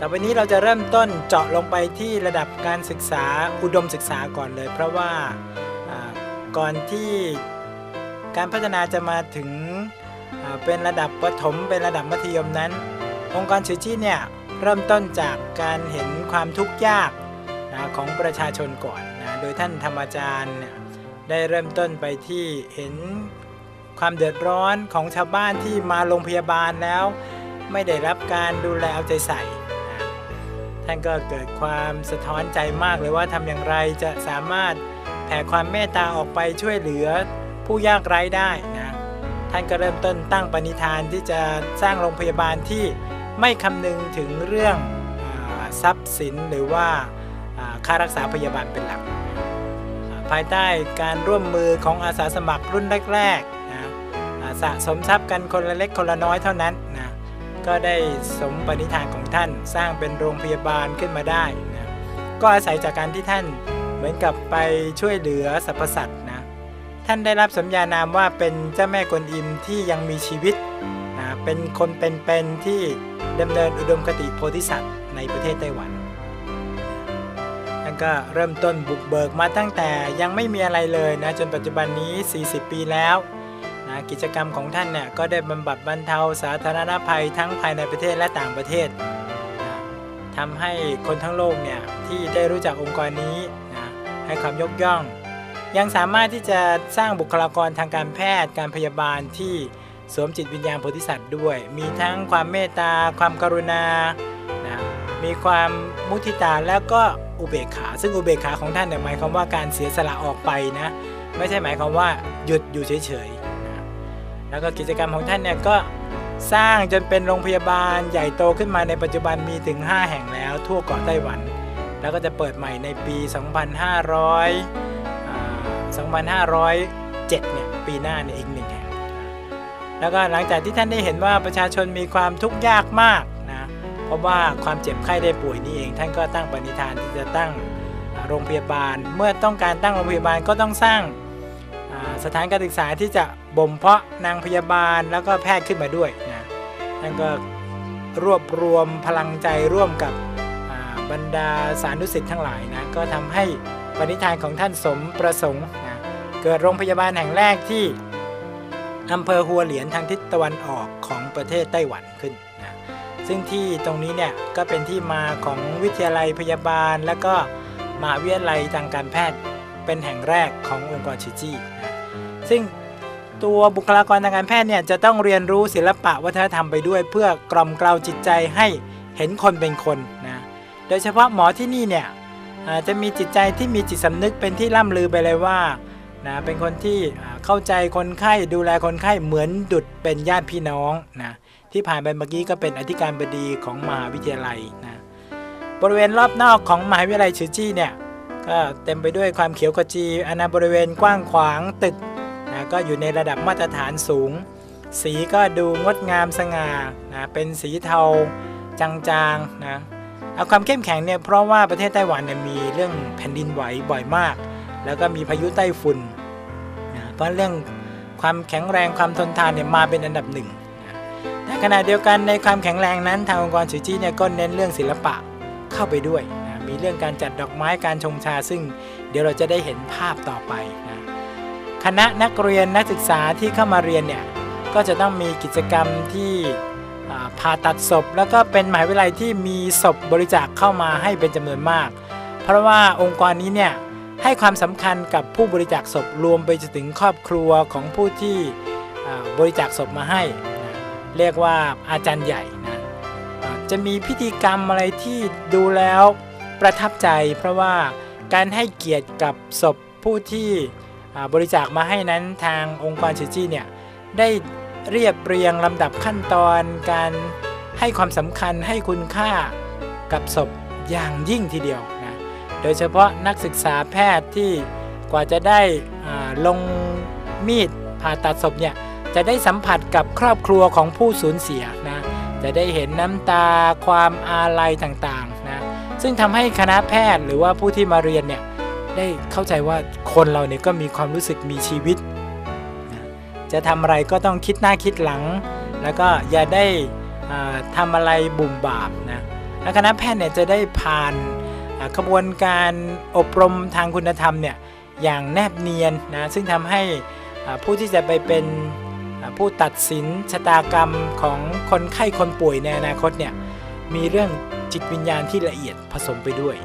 ต่อไปนี้เราจะเริ่มต้นเจาะลงไปที่ระดับการศึกษาอุดมศึกษาก่อนเลย เพราะว่าก่อนที่การพัฒนาจะมาถึงเป็นระดับประถมเป็นระดับมัธยมนั้น องค์กรชื่อจี้เนี่ยเริ่มต้นจากการเห็นความทุกข์ยากนะของประชาชนก่อนนะโดยท่านธรรมอาจารย์ได้เริ่มต้นไปที่เห็นความเดือดร้อนของชาวบ้านที่มาโรงพยาบาลแล้ว ไม่ได้รับการดูแลเอาใจใส่ ท่านก็เกิดความสะท้อนใจมากเลยว่าทำอย่างไรจะสามารถแผ่ความเมตตาออกไปช่วยเหลือผู้ยากไร้ได้นะท่านก็เริ่มต้นตั้งปณิธานที่จะสร้างโรงพยาบาลที่ไม่คำนึงถึงเรื่องอทรัพย์สินหรือว่าค่ารักษาพยาบาลเป็นหลัก ภายใต้การร่วมมือของอาสาสมัครรุ่นแรกๆนะอ่าสะสมทรัพย์กันคนละเล็กคนละน้อยเท่านั้นนะก็ได้สมปณิธาน ท่านสร้างเป็นโรงพยาบาลขึ้นมาได้นะก็อาศัยจากการที่ท่านเหมือนกับไปช่วยเหลือสรรพสัตว์นะท่านได้รับสัญญานามว่าเป็นเจ้าแม่กวนอิมที่ยังมีชีวิตนะเป็นคนเป็นๆที่ดำเนินอุดมคติโพธิสัตว์ในประเทศไต้หวันท่านก็เริ่มต้นบุกเบิกมาตั้งแต่ยังไม่มีอะไรเลยนะจนปัจจุบันนี้ 40 ปีแล้ว นะกิจกรรมของท่านเนี่ยก็ได้บำบัดบรรเทาสาธารณภัยทั้งภายในประเทศและต่างประเทศนะทำให้คนทั้งโลกเนี่ยที่ได้รู้จักองค์กรนี้นะให้ความยกย่อง ยังสามารถที่จะสร้างบุคลากรทางการแพทย์ การพยาบาลที่สวมจิตวิญญาณโพธิสัตว์ด้วย มีทั้งความเมตตา ความกรุณานะมีความมุทิตาแล้วก็อุเบกขา ซึ่งอุเบกขาของท่านเนี่ยหมายความว่าการเสียสละออกไปนะ ไม่ใช่หมายความว่าหยุดอยู่เฉย แล้วก็กิจกรรมของท่านเนี่ยก็สร้างจนเป็นโรงพยาบาลใหญ่โตขึ้นมาในปัจจุบันมีถึง 5 แห่งแล้วทั่วเกาะไต้หวัน แล้วก็จะเปิดใหม่ในปี 2500 2507 เนี่ยปีหน้าเนี่ยอีกหนึ่งแห่ง แล้วก็หลังจากที่ท่านได้เห็นว่าประชาชนมีความทุกข์ยากมากนะ เพราะว่าความเจ็บไข้ได้ป่วยนี่เอง ท่านก็ตั้งปณิธานที่จะตั้งโรงพยาบาล เมื่อต้องการตั้งโรงพยาบาลก็ต้องสร้างสถานการศึกษาที่จะ บ่มเพาะนางพยาบาลแล้วก็แพทย์ขึ้นมาด้วยนะท่นก็รวบรวมพลังใจร่วมกับบรรดาสานุสิทธิ์ทั้งหลายนะก็ทำให้ปณิธานของท่านสมประสงค์นะเกิดโรงพยาบาลแห่งแรกที่อำเภอหัวเหลียนทางทิศตะวันออกของประเทศไต้หวันขึ้นนะซึ่งที่ตรงนี้เนี่ยก็เป็นที่มาของวิทยาลัยพยาบาล และก็มหาวิทยาลัยทางการแพทย์เป็นแห่งแรกขององค์กรชิจี้นะซึ่ง ตัวบุคลากรทางการแพทย์เนี่ยจะต้องเรียนรู้ศิลปะวัฒนธรรมไปด้วย เพื่อกล่อมเกลาจิตใจให้เห็นคนเป็นคนนะโดยเฉพาะหมอที่นี่เนี่ยอาจจะมีจิตใจที่มีจิตสำนึกเป็นที่ล่ำลือไปเลยว่านะเป็นคนที่เข้าใจคนไข้ดูแลคนไข้เหมือนดุดเป็นญาติพี่น้องนะที่ผ่านไปเมื่อกี้ก็เป็นอธิการบดีของมหาวิทยาลัยนะบริเวณรอบนอกของมหาวิทยาลัยชือจี้เนี่ยก็เต็มไปด้วยความเขียวขจีอาณาบริเวณกว้างขวางตึก ก็อยู่ในระดับมาตรฐานสูง สีก็ดูงดงามสง่านะเป็นสีเทาจางๆนะเอาความเข้มแข็งเนี่ยเพราะว่าประเทศไต้หวันเนี่ยมีเรื่องแผ่นดินไหวบ่อยมาก แล้วก็มีพายุไต้ฝุ่นนะเพราะเรื่องความแข็งแรงความทนทานเนี่ยมาเป็นอันดับหนึ่งแต่ขณะเดียวกันในความแข็งแรงนั้นทางองค์กรสุจีเนี่ยก็เน้นเรื่องศิลปะเข้าไปด้วยนะมีเรื่องการจัดดอกไม้การชงชาซึ่งเดี๋ยวเราจะได้เห็นภาพต่อไปนะ คณะนักเรียนนักศึกษาที่เข้ามาเรียนเนี่ยก็จะต้องมีกิจกรรมที่อ่าผ่าตัดศพ แล้วก็เป็นมหาวิทยาลัยที่มีศพบริจาคเข้ามาให้เป็นจำนวนมาก เพราะว่าองค์กรนี้เนี่ยให้ความสำคัญกับผู้บริจาคศพรวมไปจนถึงครอบครัวของผู้ที่บริจาคศพมาให้ เรียกว่าอาจารย์ใหญ่นะจะมีพิธีกรรมอะไรที่ดูแล้วประทับใจ เพราะว่าการให้เกียรติกับศพผู้ที่ บริจาคมาให้นั้นทางองค์กรชิจีเนี่ยได้เรียบเรียงลำดับขั้นตอนการให้ความสำคัญให้คุณค่ากับศพอย่างยิ่งทีเดียวนะโดยเฉพาะนักศึกษาแพทย์ที่กว่าจะได้ลงมีดผ่าตัดศพเนี่ยจะได้สัมผัสกับครอบครัวของผู้สูญเสียนะจะได้เห็นน้ำตาความอาลัยต่างๆนะซึ่งทำให้คณะแพทย์หรือว่าผู้ที่มาเรียนเนี่ย ได้เข้าใจว่าคนเราเนี่ยก็มีความรู้สึกมีชีวิต จะทำอะไรก็ต้องคิดหน้าคิดหลัง แล้วก็อย่าได้อ่าทำอะไรบุ่มบาปนะและคณะแพทย์เนี่ยจะได้ผ่านกระบวนการอบรมทางคุณธรรมเนี่ยอย่างแนบเนียนนะซึ่งทำให้ผู้ที่จะไปเป็นผู้ตัดสินชะตากรรมของคนไข้คนป่วยในอนาคตเนี่ยมีเรื่องจิตวิญญาณที่ละเอียดผสมไปด้วย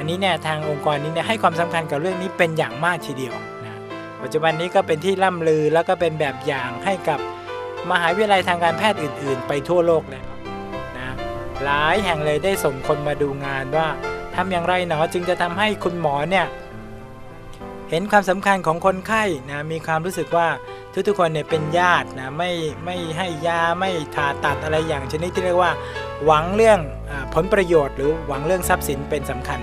อันนี้เนี่ยทางองค์กรนี้เนี่ยให้ความสำคัญกับเรื่องนี้เป็นอย่างมากทีเดียวนะปัจจุบันนี้ก็เป็นที่ล่ำลือแล้วก็เป็นแบบอย่างให้กับมหาวิทยาลัยทางการแพทย์อื่น ๆ ไปทั่วโลกแล้วนะหลายแห่งเลยได้ส่งคนมาดูงานว่าทำอย่างไรหนอจึงจะทำให้คุณหมอเนี่ยเห็นความสำคัญของคนไข้นะมีความรู้สึกว่าทุกๆคนเนี่ยเป็นญาตินะไม่ไม่ให้ยาไม่ผ่าตัดอะไรอย่างชนิดที่เรียกว่า หวังเรื่องอผลประโยชน์ หรือหวังเรื่องทรัพย์สินเป็นสำคัญ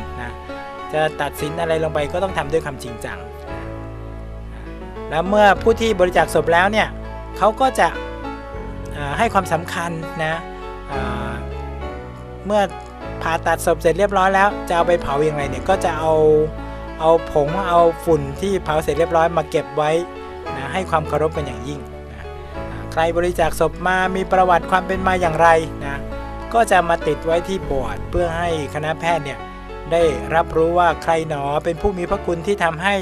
จะตัดสินอะไรลงไปก็ต้องทำด้วยความจริงจัง แล้วเมื่อผู้ที่บริจาคศพแล้วเนี่ยเขาก็จะให้ความสำคัญนะเมื่อผ่าตัดศพเสร็จเรียบร้อยแล้ว จะเอาไปเผาอย่างไรเนี่ยก็จะเอาเอาผงเอาฝุ่นที่เผาเสร็จเรียบร้อยมาเก็บไว้นะให้ความเคารพเป็นอย่างยิ่งนะใครบริจาคศพมามีประวัติความเป็นมาอย่างไรนะก็จะมาติดไว้ที่บสถ์ดเพื่อให้คณะแพทย์เนี่ย ได้รับรู้ว่าใครหนอเป็นผู้มีพระคุณที่ทำให้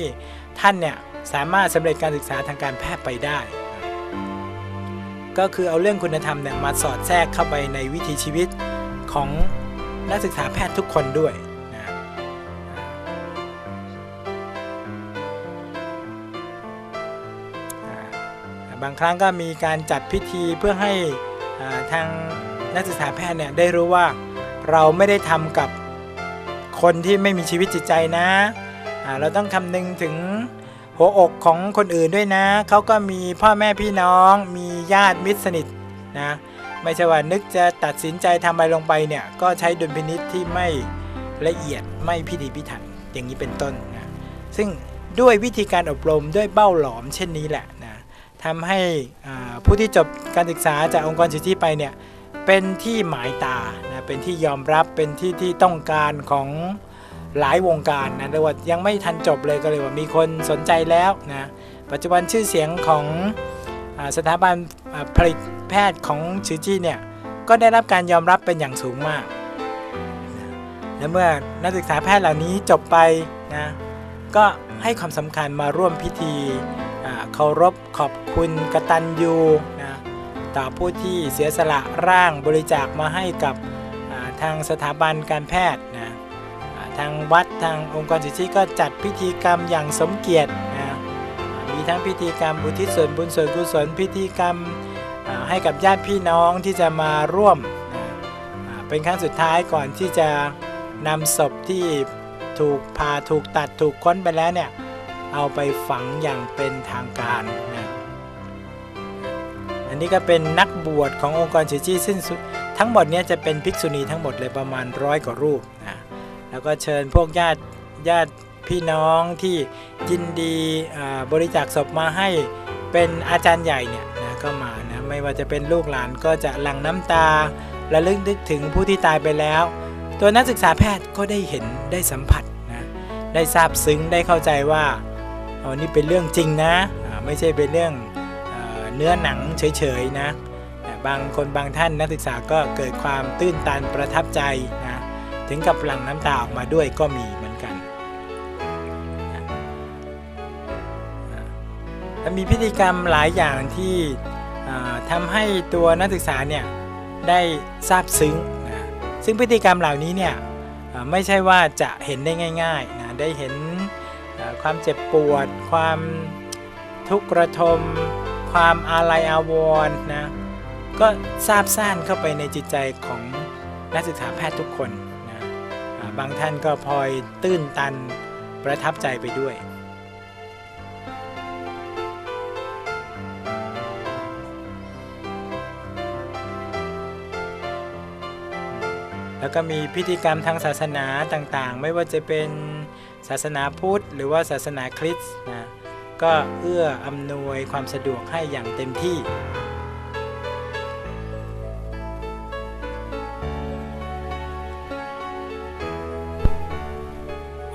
ท่านเนี่ยสามารถสำเร็จการศึกษาทางการแพทย์ไปได้ ก็คือเอาเรื่องคุณธรรมเนี่ยมาสอดแทรกเข้าไปในวิถีชีวิตของนักศึกษาแพทย์ทุกคนด้วยนะบางครั้งก็มีการจัดพิธีเพื่อให้ทางนักศึกษาแพทย์เนี่ยได้รู้ว่าเราไม่ได้ทำกับ คนที่ไม่มีชีวิตจิตใจนะเราต้องคำนึงถึงหัวอกของคนอื่นด้วยนะ เขาก็มีพ่อแม่พี่น้อง มีญาติมิตรสนิทนะ ไม่ใช่ว่านึกจะตัดสินใจทำอะไรลงไปเนี่ย ก็ใช้ดุลพินิษที่ไม่ละเอียดไม่พิถีพิถันอย่างนี้เป็นต้นนะซึ่งด้วยวิธีการอบรมด้วยเบ้าหลอมเช่นนี้แหละนะทำให้ผู้ที่จบการศึกษาจากองค์กรสิทธิไปเนี่ย เป็นที่หมายตานะเป็นที่ยอมรับเป็นที่ที่ต้องการของหลายวงการนะเรียกว่ายังไม่ทันจบเลยก็เลยว่ามีคนสนใจแล้วนะปัจจุบันชื่อเสียงของอสถาบันผลิตแพทย์ของชื่อจี้เนี่ยก็ได้รับการยอมรับเป็นอย่างสูงมากนะและเมื่อนักศึกษาแพทย์เหล่านี้จบไปนะก็ให้ความสำคัญมาร่วมพิธีเคารพขอบคุณกตัญญูนะ ต่อผู้ที่เสียสละร่างบริจาคมาให้กับทางสถาบันการแพทย์นะทางวัดทางองค์กรสิทธิก็จัดพิธีกรรมอย่างสมเกียรตินะมีทั้งพิธีกรรมอุทิศส่วนบุญส่วนกุศลพิธีกรรมให้กับญาติพี่น้องที่จะมาร่วม เป็นครั้งสุดท้ายก่อนที่จะนำศพที่ถูกผ่าถูกตัดถูกค้นไปแล้วเนี่ย เอาไปฝังอย่างเป็นทางการนะ นนี้ก็เป็นนักบวชขององค์กรชิจี้ซึ่งสุทั้งหมดนี้จะเป็นภิกษุณีทั้งหมดเลยประมาณร้อยกว่ารูปนะแล้วก็เชิญพวกญาติญาติพี่น้องที่ยินดีบริจาคศพมาให้เป็นอาจารย์ใหญ่เนี่ยนะก็มานะไม่ว่าจะเป็นลูกหลานก็จะหลั่งน้ำตาระลึกนึกถึงผู้ที่ตายไปแล้ว ตัวนักศึกษาแพทย์ก็ได้เห็นได้สัมผัสนะได้ทราบซึ้งได้เข้าใจว่าอ๋อนี่เป็นเรื่องจริงนะไม่ใช่เป็นเรื่อง เนื้อหนังเฉยๆนะแต่บางคนบางท่านนักศึกษาก็เกิดความตื้นตันประทับใจนะถึงกับหลั่งน้ำตาออกมาด้วยก็มีเหมือนกันมีพิธีกรรมหลายอย่างที่ทำให้ตัวนักศึกษาเนี่ยได้ทราบซึ้งนะซึ่งพฤติกรรมเหล่านี้เนี่ยไม่ใช่ว่าจะเห็นได้ง่ายๆนะได้เห็นความเจ็บปวด ความทุกข์ระทม ความอาลัยอาวรณ์นะก็ซาบซ่านเข้าไปในจิตใจของนักศึกษาแพทย์ทุกคนนะบางท่านก็พลอยตื้นตันประทับใจไปด้วยแล้วก็มีพิธีกรรมทางศาสนาต่างๆ ไม่ว่าจะเป็นศาสนาพุทธ หรือว่าศาสนาคริสต์นะ ก็เอื้ออำนวยความสะดวกให้อย่างเต็มที่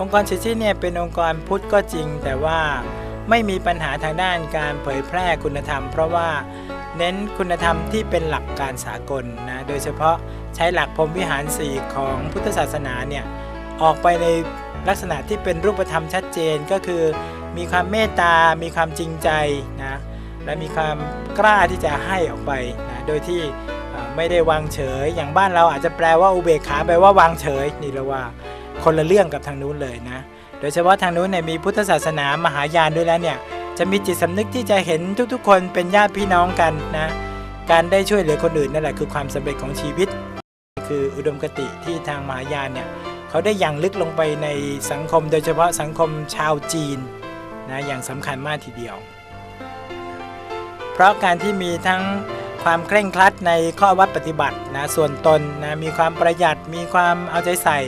องค์กรชิชิเนี่ยเป็นองค์กรพุทธก็จริง แต่ว่าไม่มีปัญหาทางด้านการเผยแพร่คุณธรรม เพราะว่าเน้นคุณธรรมที่เป็นหลักการสากลนะ โดยเฉพาะใช้หลักพรมวิหาร4ของพุทธศาสนาเนี่ย ออกไปในลักษณะที่เป็นรูปธรรมชัดเจนก็คือ มีความเมตตา มีความจริงใจนะ และมีความกล้าที่จะให้ออกไปนะ โดยที่ไม่ได้วางเฉย อย่างบ้านเราอาจจะแปลว่าอุเบกขาแปลว่าวางเฉย นี่เราว่าคนละเรื่องกับทางนู้นเลยนะ โดยเฉพาะทางนู้นเนี่ยมีพุทธศาสนามหายานด้วยแล้วเนี่ย จะมีจิตสำนึกที่จะเห็นทุกๆ คนเป็นญาติพี่น้องกันนะ การได้ช่วยเหลือคนอื่นนั่นแหละคือความสำเร็จของชีวิต คืออุดมคติที่ทางมหายานเนี่ยเขาได้อย่างลึกลงไปในสังคม โดยเฉพาะสังคมชาวจีน นะอย่างสำคัญมากทีเดียว เพราะการที่มีทั้งความเคร่งครัดในข้อวัดปฏิบัตินะส่วนตนนะมีความประหยัดมีความเอาใจใส่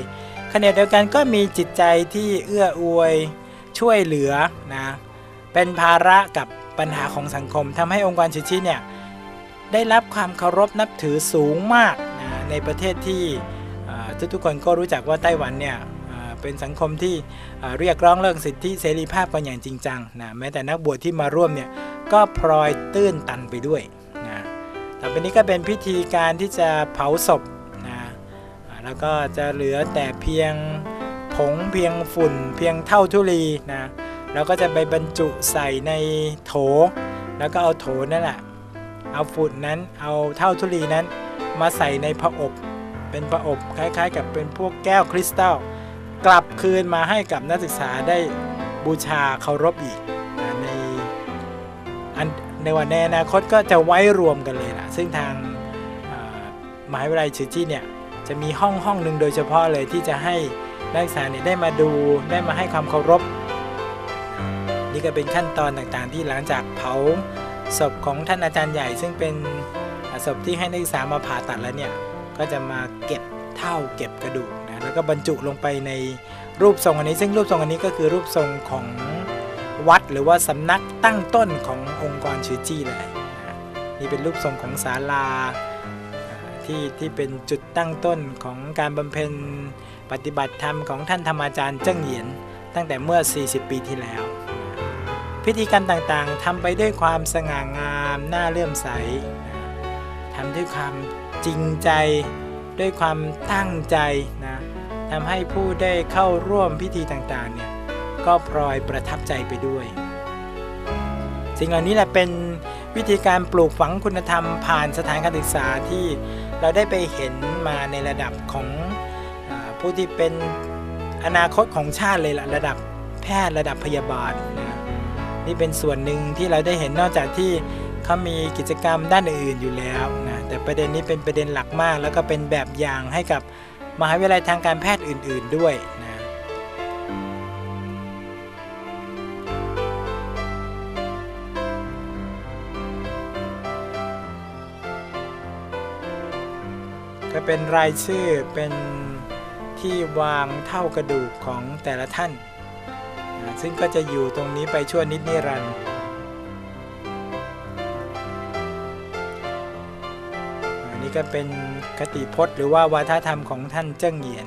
ขณะเดียวกันก็มีจิตใจที่เอื้ออวยช่วยเหลือนะเป็นภาระกับปัญหาของสังคมทำให้องค์กรชิชิเนี่ยได้รับความเคารพนับถือสูงมากนะในประเทศที่เอ่อทุกๆคนก็รู้จักว่าไต้หวันเนี่ย เป็นสังคมที่เรียกร้องเรื่องสิทธิเสรีภาพกันอย่างจริงจังนะแม้แต่นักบวชที่มาร่วมเนี่ยก็พลอยตื้นตันไปด้วยนะต่อไปนี้ก็เป็นพิธีการที่จะเผาศพนะแล้วก็จะเหลือแต่เพียงผงเพียงฝุ่น เพียงเท่าทุลีนะแล้วก็จะไปบรรจุใส่ในโถ แล้วก็เอาโถนั่นแหละเอาฝุ่นนั้นเอาเท่าทุลีนั้นมาใส่ในผอบเป็นผอบคล้ายๆ กับเป็นพวกแก้วคริสตัล กลับคืนมาให้กับนักศึกษาได้บูชาเคารพอีกในในวันในอนาคตก็จะไว้รวมกันเลยล่ะซึ่งทางเอ่อมหาวิทยาลัยชื่อจี้เนี่ยจะมีห้องห้องหนึ่งโดยเฉพาะเลยที่จะให้นักศึกษาเนี่ยได้มาดูได้มาให้ความเคารพ นี่ก็เป็นขั้นตอนต่างๆ ที่หลังจากเผาศพของท่านอาจารย์ใหญ่ ซึ่งเป็นศพที่ให้นักศึกษามาผ่าตัดแล้วเนี่ยก็จะมาเก็บเท่าเก็บกระดูก แล้วก็บรรจุลงไปในรูปทรงอันนี้ ซึ่งรูปทรงอันนี้ก็คือรูปทรงของวัดหรือว่าสำนักตั้งต้นขององค์กรชื่อจี้เลยนี่เป็นรูปทรงของศาลาที่ที่เป็นจุดตั้งต้นของการบำเพ็ญปฏิบัติธรรมของท่านธรรมอาจารย์เจิ้งเหยียน ตั้งแต่เมื่อ 40 ปีที่แล้ว พิธีกรรมต่างๆทำไปด้วยความสง่างามน่าเลื่อมใสทำด้วยความจริงใจด้วยความตั้งใจนะ ทำให้ผู้ได้เข้าร่วมพิธีต่างๆเนี่ยก็พลอยประทับใจไปด้วย สิ่งเหล่านี้แหละเป็นวิธีการปลูกฝังคุณธรรมผ่านสถานการศึกษาที่เราได้ไปเห็นมาในระดับของอผู้ที่เป็นอนาคตของชาติเลยละระดับแพทย์ระดับพยาบาลนะนี่เป็นส่วนหนึ่งที่เราได้เห็นนอกจากที่เขามีกิจกรรมด้านอื่นอยู่แล้วนะแต่ประเด็นนี้เป็นประเด็นหลักมาก แล้วก็เป็นแบบอย่างให้กับ มหาวิทยาลัยทางการแพทย์อื่น ๆด้วยนะก็เป็นรายชื่อเป็นที่วางเท่ากระดูกของแต่ละท่าน ซึ่งก็จะอยู่ตรงนี้ไปชั่วนิดนิรันดร์ ก็เป็นคติพจน์ หรือว่าวาทธรรมของท่านเจิ้งเหยียน